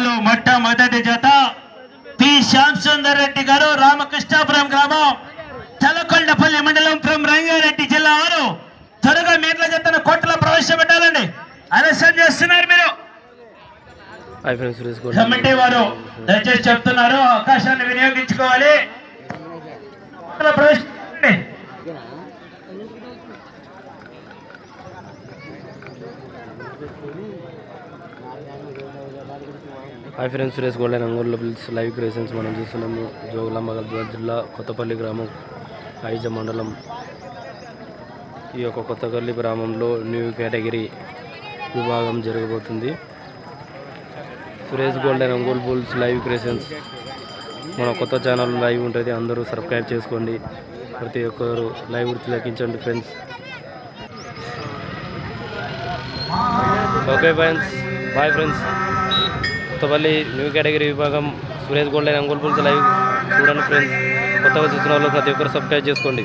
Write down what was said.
జతలు మొట్టమొదటి జత. పి శ్యామ్ సుందర్ రెడ్డి గారు రామకృష్ణాపురం గ్రామం. తలకొండపల్లి మండలం ఫ్రం రంగారెడ్డి జిల్లా వారు. త్వరగా మీట్ల జతను కోట్ల ప్రవేశపెట్టాలండి ఆలస్యం చేస్తున్నారు మీరు. కమిటీ వారు దయచేసి చెప్తున్నారు అవకాశాన్ని వినియోగించుకోవాలి. కోట్ల hi friends Suresh gold and అంగూర్లో పిల్స్ లైవ్ క్రియేషన్స్ మనం చూస్తున్నాము. జోగులాంబ జిల్లా కొత్తపల్లి గ్రామం ఐజ మండలం. ఈ యొక్క కొత్తపల్లి గ్రామంలో న్యూ కేటగిరీ విభాగం జరగబోతుంది. సురేష్ గోల్డ్ అండ్ అంగూల్ బుల్స్ లైవ్ క్రియేషన్స్. మన కొత్త ఛానల్ లైవ్ ఉంటుంది అందరూ సబ్స్క్రైబ్ చేసుకోండి. ప్రతి ఒక్కరు live తిలకించండి friends. Okay friends bye friends. Kothapalli new category విభాగం సురేష్ గోల్డ్ అండ్ అంగుల్ పుల్స్ లైవ్ చూడండి ఫ్రెండ్స్. కొత్తగా చూసిన వాళ్ళు ప్రతి ఒక్కరు సబ్స్క్రైబ్ చేసుకోండి.